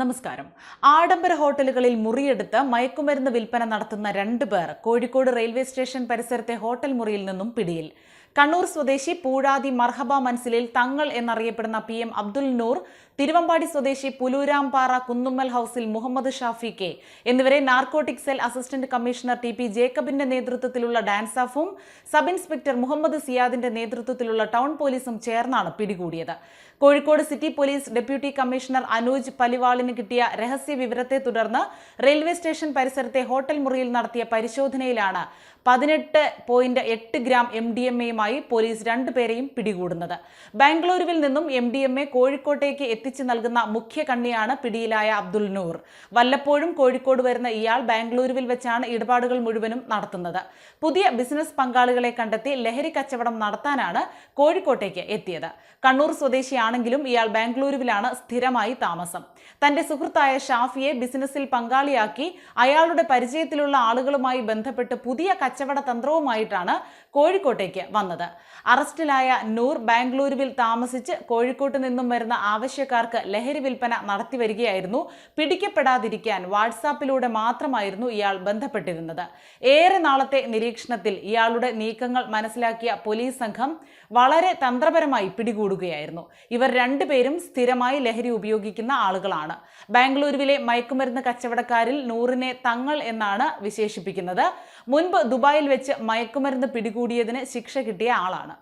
നമസ്കാരം. ആഡംബര ഹോട്ടലുകളിൽ മുറിയെടുത്ത് മയക്കുമരുന്ന് വിൽപ്പന നടത്തുന്ന രണ്ടു പേർ കോഴിക്കോട് റെയിൽവേ സ്റ്റേഷൻ പരിസരത്തെ ഹോട്ടൽ മുറിയിൽ നിന്നും പിടിയിൽ. കണ്ണൂർ സ്വദേശി പൂഴാതി മർഹബ മൻസിലിൽ തങ്ങൾ എന്നറിയപ്പെടുന്ന പി എം അബ്ദുൽ നൂർ തിരുവമ്പാടി സ്വദേശി പുലൂരാംപാറ കുന്നുമ്മൽ ഹൌസിൽ മുഹമ്മദ് ഷാഫി കെ എന്നിവരെ narcotic cell assistant commissioner T P ജേക്കബിന്റെ നേതൃത്വത്തിലുള്ള ഡാൻസ് ഓഫും സബ് ഇൻസ്പെക്ടർ മുഹമ്മദ് സിയാദിന്റെ നേതൃത്വത്തിലുള്ള ടൗൺ പോലീസും ചേർന്നാണ് പിടികൂടിയത്. Kozhikode city police deputy commissioner Anuj പലിവാളിന് കിട്ടിയ രഹസ്യ വിവരത്തെ തുടർന്ന് റെയിൽവേ സ്റ്റേഷൻ പരിസരത്തെ ഹോട്ടൽ മുറിയിൽ നടത്തിയ പരിശോധനയിലാണ് പതിനെട്ട് പോയിന്റ് എട്ട് ഗ്രാം എം ഡി എം എയുമായി പോലീസ് രണ്ടുപേരെയും പിടികൂടുന്നത്. ബാംഗ്ലൂരുവിൽ നിന്നും എം ഡി എം എ കോഴിക്കോട്ടേക്ക് എത്തിച്ചു നൽകുന്ന മുഖ്യ കണ്ണിയാണ് പിടിയിലായ അബ്ദുൽ നൂർ. വല്ലപ്പോഴും കോഴിക്കോട് വരുന്ന ഇയാൾ ബാംഗ്ലൂരുവിൽ വെച്ചാണ് ഇടപാടുകൾ മുഴുവനും നടത്തുന്നത്. പുതിയ ബിസിനസ് പങ്കാളികളെ കണ്ടെത്തി ലഹരി കച്ചവടം നടത്താനാണ് കോഴിക്കോട്ടേക്ക് എത്തിയത്. കണ്ണൂർ സ്വദേശിയാണെങ്കിലും ഇയാൾ ബാംഗ്ലൂരുവിലാണ് സ്ഥിരമായി താമസം. തന്റെ സുഹൃത്തായ ഷാഫിയെ ബിസിനസ്സിൽ പങ്കാളിയാക്കി അയാളുടെ പരിചയത്തിലുള്ള ആളുകളുമായി ബന്ധപ്പെട്ട് പുതിയ കച്ചവട തന്ത്രവുമായിട്ടാണ് കോഴിക്കോട്ടേക്ക് വന്നത്. അറസ്റ്റിലായ നൂർ ബാംഗ്ലൂരുവിൽ താമസിച്ച് കോഴിക്കോട്ട് നിന്നും വരുന്ന ആവശ്യക്കാർക്ക് ലഹരി വിൽപ്പന നടത്തിവരികയായിരുന്നു പിടിക്കപ്പെടാതിരിക്കാൻ വാട്സാപ്പിലൂടെ മാത്രമായിരുന്നു ഇയാൾ ബന്ധപ്പെട്ടിരുന്നത്. ഏറെ നാളത്തെ നിരീക്ഷണത്തിൽ ഇയാളുടെ നീക്കങ്ങൾ മനസ്സിലാക്കിയ പോലീസ് സംഘം വളരെ തന്ത്രപരമായി പിടികൂടുകയായിരുന്നു. ഇവർ രണ്ടുപേരും സ്ഥിരമായി ലഹരി ഉപയോഗിക്കുന്ന ആളുകളാണ്. ബാംഗ്ലൂരുവിലെ മയക്കുമരുന്ന് കച്ചവടക്കാരിൽ നൂറിനെ തങ്ങൾ എന്നാണ് വിശേഷിപ്പിക്കുന്നത്. മുൻപ് ദുബായിൽ വെച്ച് മയക്കുമരുന്ന് പിടികൂടിയതിന് ശിക്ഷ കിട്ടിയ ആളാണ്.